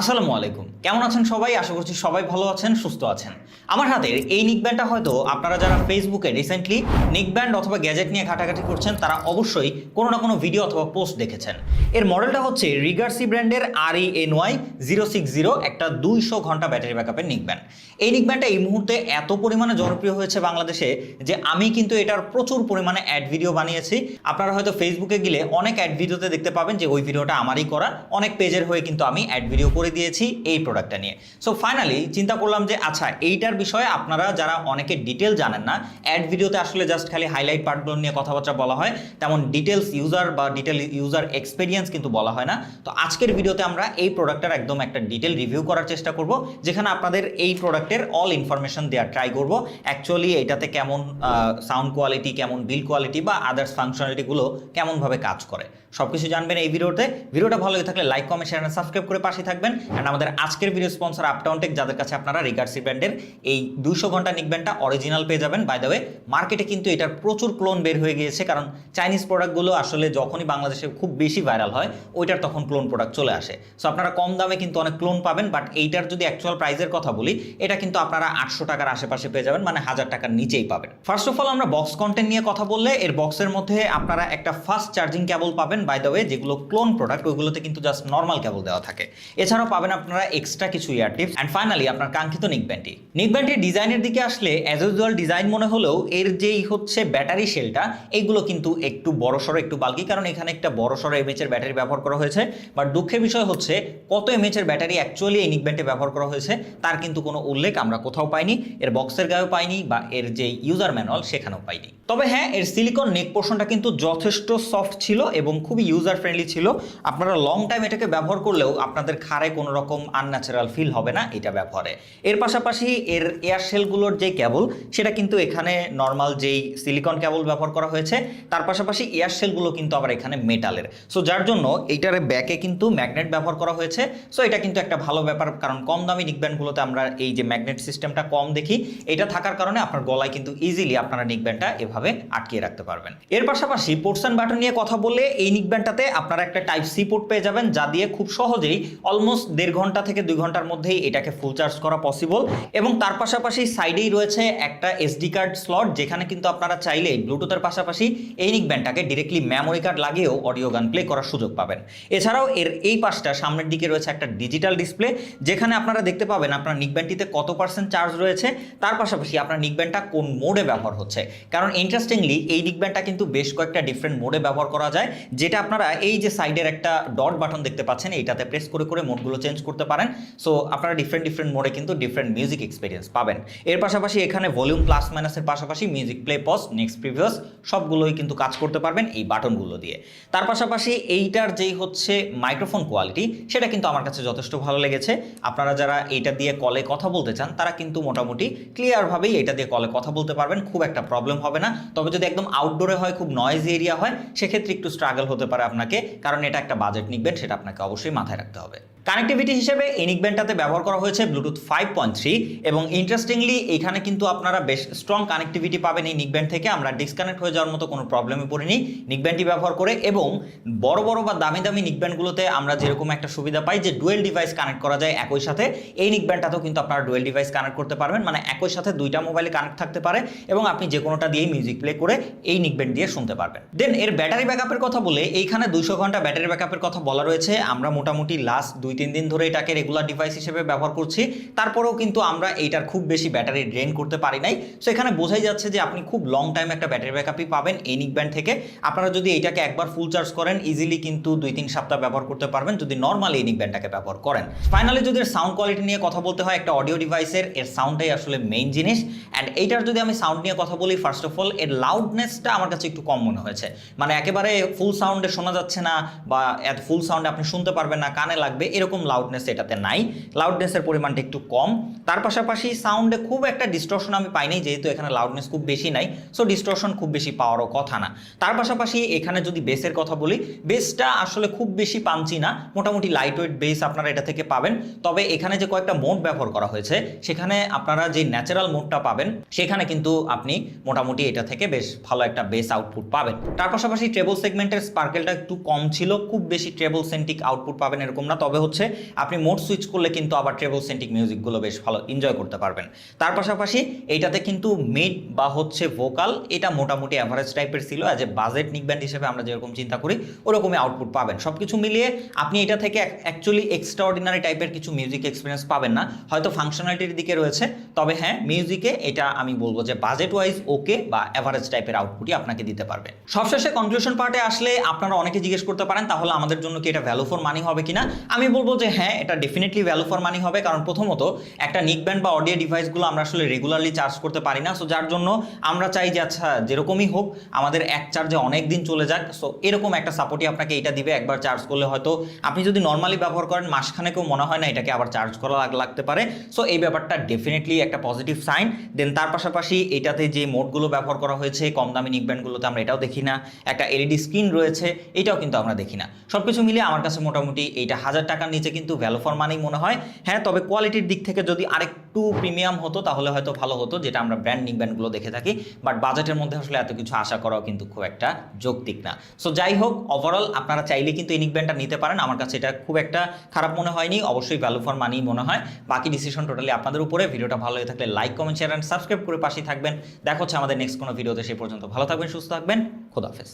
আসসালামু আলাইকুম। কেমন আছেন সবাই? আশা করছি সবাই ভালো আছেন, সুস্থ আছেন। আমার হাতের এই নিক ব্যান্ডটা হয়তো আপনারা যারা ফেসবুকে রিসেন্টলি নিক ব্যান্ড অথবা গ্যাজেট নিয়ে ঘাটাঘাটি করছেন, তারা অবশ্যই কোনো না কোনো ভিডিও অথবা পোস্ট দেখেছেন। এর মডেলটা হচ্ছে রিগার্সি ব্র্যান্ডের আর E N Y zero six zero একটা দুইশো ঘণ্টা ব্যাটারি ব্যাকআপের নিক ব্যান্ড এই নিক ব্যান্ডটা এই মুহূর্তে এত পরিমাণে জনপ্রিয় হয়েছে বাংলাদেশে যে আমি কিন্তু এটার প্রচুর পরিমাণে অ্যাড ভিডিও বানিয়েছি। আপনারা হয়তো ফেসবুকে গেলে অনেক অ্যাড ভিডিওতে দেখতে পাবেন যে ওই ভিডিওটা আমারই করা। অনেক পেজের হয়ে কিন্তু আমি অ্যাড ভিডিও করে দিয়েছি এই প্রোডাক্টটা নিয়ে। সো ফাইনালি চিন্তা করলাম যে আচ্ছা এইটার বিষয়ে আপনারা যারা অনেকে ডিটেল জানেন না অ্যাড ভিডিওতে আসলে জাস্ট খালি হাইলাইট পার্টগুলো নিয়ে কথাবার্তা বলা হয়, তেমন ডিটেলস ইউজার বা ডিটেল ইউজার এক্সপিরিয়েন্স কিন্তু বলা হয় না। তো আজকের ভিডিওতে আমরা এই প্রোডাক্টের একদম একটা ডিটেল রিভিউ করার চেষ্টা করব, যেখানে আপনাদের এই প্রোডাক্টের অল ইনফরমেশন দেওয়ার ট্রাই করব। অ্যাকচুয়ালি এটাতে কেমন সাউন্ড কোয়ালিটি কেমন বিল কোয়ালিটি বা আদার্স ফাংশনালিটিগুলো কেমনভাবে কাজ করে। সব কিছু জানবেন এই ভিডিওতে ভিডিওটা ভালো লাগে থাকলে লাইক কমেন্ট শেয়ার সাবস্ক্রাইব করে পাশে থাকবেন। অ্যান্ড আমাদের আজকের ভিডিও স্পন্সর আপটাউনটেক যাদের কাছে আপনারা রিগার্সি ব্র্যান্ডের এই দুশো ঘণ্টা নিক ব্যান্ডটা অরিজিনাল পেয়ে যাবেন। বাই দ্য ওয়ে মার্কেটে কিন্তু এটার প্রচুর ক্লোন বের হয়ে গিয়েছে, কারণ চাইনিজ প্রোডাক্টগুলো আসলে যখনই বাংলাদেশে খুব বেশি ভাইরাল হয়, ওইটার তখন ক্লোন প্রোডাক্ট চলে আসে। সো আপনারা কম দামে কিন্তু অনেক ক্লোন পাবেন বাট এইটার যদি অ্যাকচুয়াল প্রাইসের কথা বলি, এটা কিন্তু আপনারা আটশো টাকার আশেপাশে পেয়ে যাবেন মানে হাজার টাকার নিচেই পাবেন। ফার্স্ট অফ অল আমরা বক্স কন্টেন্ট নিয়ে কথা বললে, এর বক্সের মধ্যে আপনারা একটা ফাস্ট চার্জিং কেবল পাবেন বাই দ্য ওয়ে যেগুলো ক্লোন প্রোডাক্ট ওইগুলোতে কিন্তু জাস্ট নর্মাল কেবল দেওয়া থাকে। এছাড়াও পাবেন আপনারা এক্সট্রা কিছু ইয়ার টিপস অ্যান্ড ফাইনালি আপনার কাঙ্ক্ষিত নিক ব্যান্ডটি নিক ব্যান্ডটির ডিজাইনের দিকে আসলে অ্যাজ ইউজুয়াল ডিজাইন মনে হলেও এর যেই হচ্ছে ব্যাটারি সেলটা এইগুলো কিন্তু একটু বড়সড় একটু বালকি কারণ এখানে একটা বড়সড় এমএচ এর ব্যাটারি ব্যবহার করা হয়েছে। বাট দুঃখের বিষয় হচ্ছে, কত এমএচ এর ব্যাটারি অ্যাকচুয়ালি এই নিক ব্যান্ডে ব্যবহার করা হয়েছে, তার কিন্তু কোনো উল্লেখ আমরা কোথাও পাইনি, এর বক্সের গায়েও পাইনি, বা এর যে ইউজার ম্যানুয়াল সেখানেও পাইনি। তবে হ্যাঁ এর সিলিকন নেক পোর্শনটা কিন্তু যথেষ্ট সফট ছিল এবং খুবই ইউজার ফ্রেন্ডলি ছিল। আপনারা লং টাইম এটাকে ব্যবহার করলেও আপনাদের খাড়ে কোনো রকম আনন্যাচারাল ফিল হবে না এটা ব্যবহারে। এর পাশাপাশি এর এয়ার সেলগুলোর যে কেবল সেটা কিন্তু এখানে নর্মাল যেই সিলিকন কেবল ব্যবহার করা হয়েছে, তার পাশাপাশি এয়ার সেলগুলো কিন্তু আবার এখানে মেটালের সো যার জন্য এইটার ব্যাকে কিন্তু ম্যাগনেট ব্যবহার করা হয়েছে। সো এটা কিন্তু একটা ভালো ব্যাপার, কারণ কম দামি নিকব্যান্ডগুলোতে আমরা এই যে ম্যাগনেট সিস্টেমটা কম দেখি, এটা থাকার কারণে আপনার গলায় কিন্তু ইজিলি আপনারা নিকব্যান্ডটা এভাবে আটকিয়ে রাখতে পারবেন। এর পাশাপাশি পোর্টস অ্যান্ড বাটন নিয়ে কথা বললে এই নিকব্যান্ডটাতে আপনারা একটা টাইপ সি পোর্ট পেয়ে যাবেন, যা দিয়ে খুব সহজেই অলমোস্ট দেড় ঘণ্টা থেকে দুই ঘণ্টার মধ্যেই এটাকে ফুল চার্জ করা পসিবল এবং তার পাশাপাশি সাইডেই রয়েছে একটা এসডি কার্ড স্লট যেখানে কিন্তু আপনারা চাইলে ব্লুটুথের পাশাপাশি এই নিক ব্যান্ডটাকে ডিরেক্টলি মেমোরি কার্ড লাগিয়েও অডিও গান প্লে করার সুযোগ পাবেন। এছাড়াও এর এই পাশটা সামনের দিকে রয়েছে একটা ডিজিটাল ডিসপ্লে যেখানে আপনারা দেখতে পাবেন আপনার নিক ব্যান্ডটিতে কত পার্সেন্ট চার্জ রয়েছে, তার পাশাপাশি আপনার নিক ব্যান্ডটা কোন মোডে ব্যবহার হচ্ছে। কারণ ইন্টারেস্টিংলি এই নিক ব্যান্ডটা কিন্তু বেশ কয়েকটা ডিফারেন্ট মোডে ব্যবহার করা যায়, যেটা আপনারা এই যে সাইডের একটা ডট বাটন দেখতে পাচ্ছেন, এইটাতে প্রেস করে করে মোডগুলো চেঞ্জ করতে পারেন। সো আপনারা ডিফারেন্ট ডিফারেন্ট মোডে কিন্তু ডিফারেন্ট মিউজিক এক্সপিরিয়েন্স পাবেন। এর পাশাপাশি এখানে ভলিউম প্লাস মাইনাসের পাশাপাশি music play pause next previous সবগুলোই কিন্তু কাজ করতে পারবেন এই বাটনগুলো দিয়ে। তার পাশাপাশি এইটার যেই হচ্ছে মাইক্রোফোন কোয়ালিটি সেটা কিন্তু আমার কাছে যথেষ্ট ভালো লেগেছে। আপনারা যারা এইটা দিয়ে কলে কথা বলতে চান, তারা কিন্তু মোটামুটি ক্লিয়ারভাবেই এটা দিয়ে কলে কথা বলতে পারবেন, খুব একটা প্রবলেম হবে না। তবে যদি একদম আউটডোরে হয়, খুব নয়েজ এরিয়া হয়, সেক্ষেত্রে একটু স্ট্রাগল হতে পারে আপনাকে, কারণ এটা একটা বাজেট নিকবেন, সেটা আপনাকে অবশ্যই মাথায় রাখতে হবে। কানেক্টিভিটি হিসেবে এই নিকব্যান্ডটাতে ব্যবহার করা হয়েছে ব্লুটুথ ফাইভ পয়েন্ট থ্রি এবং ইন্টারেস্টিংলি এখানে কিন্তু আপনারা বেশ স্ট্রং কানেক্টিভিটি পাবেন এই নিকব্যান্ড থেকে। আমরা ডিসকানেক্ট হয়ে যাওয়ার মতো কোনো প্রবলেমে পড়িনি। নিকব্যান্ডটি ব্যবহার করে এবং বড় বড় বা দামি দামি নিকব্যান্ডগুলোতে আমরা যেরকম একটা সুবিধা পাই যে ডুয়েল ডিভাইস কানেক্ট করা যায় একই সাথে, এই নিকব্যান্ডটাতেও কিন্তু আপনারা ডুয়েল ডিভাইস কানেক্ট করতে পারবেন। মানে একই সাথে দুইটা মোবাইলে কানেক্ট থাকতে পারে এবং আপনি যে কোনোটা দিয়েই মিউজিক প্লে করে এই নিকব্যান্ড দিয়ে শুনতে পারবেন। দেন এর ব্যাটারি ব্যাকআপের কথা বলে এইখানে দুইশো ঘণ্টা ব্যাটারি ব্যাকআপের কথা বলা রয়েছে। আমরা মোটামুটি লাস্ট দুই তিন দিন ধরে এটাকে রেগুলার ডিভাইস হিসেবে ব্যবহার করছি। তারপরেও কিন্তু আমরা এইটার খুব বেশি ব্যাটারি ড্রেন করতে পারি নাই। সো এখানে বোঝাই যাচ্ছে যে আপনি খুব লং টাইম একটা ব্যাটারি ব্যাকআপই পাবেন এই নিক ব্যান্ড থেকে। আপনারা যদি এইটাকে একবার ফুল চার্জ করেন ইজিলি কিন্তু দুই তিন সপ্তাহ ব্যবহার করতে পারবেন যদি নর্মাল এই নিক ব্যান্ডটাকে ব্যবহার করেন। ফাইনালি যদি সাউন্ড কোয়ালিটি নিয়ে কথা বলতে হয়, একটা অডিও ডিভাইসের এর সাউন্ডটাই আসলে মেইন জিনিস। অ্যান্ড এইটার যদি আমি সাউন্ড নিয়ে কথা বলি ফার্স্ট অফ অল এর লাউডনেসটা আমার কাছে একটু কম মনে হয়েছে। মানে একেবারে ফুল সাউন্ডে শোনা যাচ্ছে না বা এত ফুল সাউন্ডে আপনি শুনতে পারবেন না, কানে লাগবে। এরকম লাউডনেস এটাতে নাই। লাউডনেসের পরিমাণটা একটু কম। তার পাশাপাশি সাউন্ডে খুব একটা ডিস্টর্শন আমি পাই নাই, যেহেতু এখানে লাউডনেস খুব বেশি নাই সো ডিস্টর্শন খুব বেশি পাওয়ারও কথা না। তার পাশাপাশি এখানে যদি বেসের কথা বলি বেসটা আসলে খুব বেশি পাঞ্চি না, মোটামুটি লাইট ওয়েট বেস আপনারা এটা থেকে পাবেন। তবে এখানে যে কয়েকটা মোড ব্যবহার করা হয়েছে, সেখানে আপনারা যে ন্যাচারাল মোডটা পাবেন, সেখানে কিন্তু আপনি মোটামুটি এটা থেকে বেশ ভালো একটা বেস আউটপুট পাবেন। তার পাশাপাশি ট্রেবল সেগমেন্টের স্পার্কেলটা একটু কম ছিল, খুব বেশি ট্রেবল সেন্টিক আউটপুট পাবেন এরকম না, তবে হচ্ছে, আপনি মোড সুইচ করলে কিন্তু আবার ট্রেবল সেন্টিক মিউজিকগুলো বেশ ভালো এনজয় করতে পারবেন। তার পাশাপাশি এইটাতে কিন্তু মিড বা হচ্ছে ভোকাল এটা মোটামুটি অ্যাভারেজ টাইপের ছিল as a budget neck band হিসেবে আমরা যেরকম চিন্তা করি, ওরকমই আউটপুট পাবেন। সব কিছু মিলিয়ে আপনি এটা থেকে অ্যাকচুয়ালি এক্সট্রা অর্ডিনারি টাইপের কিছু মিউজিক এক্সপিরিয়েন্স পাবেন না। হয়তো ফাংশনালিটির দিকে রয়েছে, তবে হ্যাঁ মিউজিকে এটা আমি বলব যে বাজেট ওয়াইজ ওকে বা অ্যাভারেজ টাইপের আউটপুটই আপনাকে দিতে পারবে। সবশেষে কনক্লুশন পার্টে আসলে আপনারা অনেকে জিজ্ঞেস করতে পারেন, তাহলে আমাদের জন্য কি এটা ভ্যালু ফর মানি হবে কিনা? আমি বলব যে হ্যাঁ এটা ডেফিনেটলি ভ্যালু ফর মানি হবে। কারণ প্রথমত, একটা নিক ব্যান্ড বা অডিও ডিভাইসগুলো আমরা আসলে রেগুলারলি চার্জ করতে পারি না। সো যার জন্য আমরা চাই যে আচ্ছা যেরকমই হোক, আমাদের এক চার্জে অনেক দিন চলে যাক। সো এরকম একটা সাপোর্টই আপনাকে এটা দিবে। একবার চার্জ করলে হয়তো আপনি যদি নর্মালি ব্যবহার করেন, মাসখানেকেও মনে হয় না এটাকে আবার চার্জ করা লাগ- লাগতে পারে। সো এই ব্যাপারটা ডেফিনেটলি একটা পজিটিভ সাইন দেন তার পাশাপাশি এটাতে যে মোডগুলো ব্যবহার করা হয়েছে কম দামি নিক ব্যান্ডগুলোতে আমরা এটাও দেখি না। একটা এলইডি স্ক্রিন রয়েছে, এটাও কিন্তু আমরা দেখি না। সব কিছু মিলিয়ে আমার কাছে মোটামুটি এইটা হাজার টাকার নিচে কিন্তু ভ্যালু ফর মানি মনে হয়। হ্যাঁ তবে কোয়ালিটির দিক থেকে যদি আরেকটু প্রিমিয়াম হতো, তাহলে হয়তো ভালো হতো, যেটা আমরা ব্র্যান্ড নিক ব্যান্ডগুলো দেখে থাকি। বাট বাজেটের মধ্যে আসলে এত কিছু আশা করাও কিন্তু খুব একটা যৌক্তিক না। সো যাই হোক ওভারঅল আপনারা চাইলে কিন্তু এই নিক ব্যান্ডটা নিতে পারেন। আমার কাছে এটা খুব একটা খারাপ মনে হয়নি। অবশ্যই ভ্যালু ফর মানি মনে হয়। বাকি ডিসিশন টোটালি আপনাদের উপরে। ভিডিওটা ভালো হয়ে থাকলে like comment share and subscribe করে পাশেই থাকবেন। দেখা হচ্ছে আমাদের নেক্সট কোনো ভিডিওতে সেই পর্যন্ত ভালো থাকবেন, সুস্থ থাকবেন। খোদাফেজ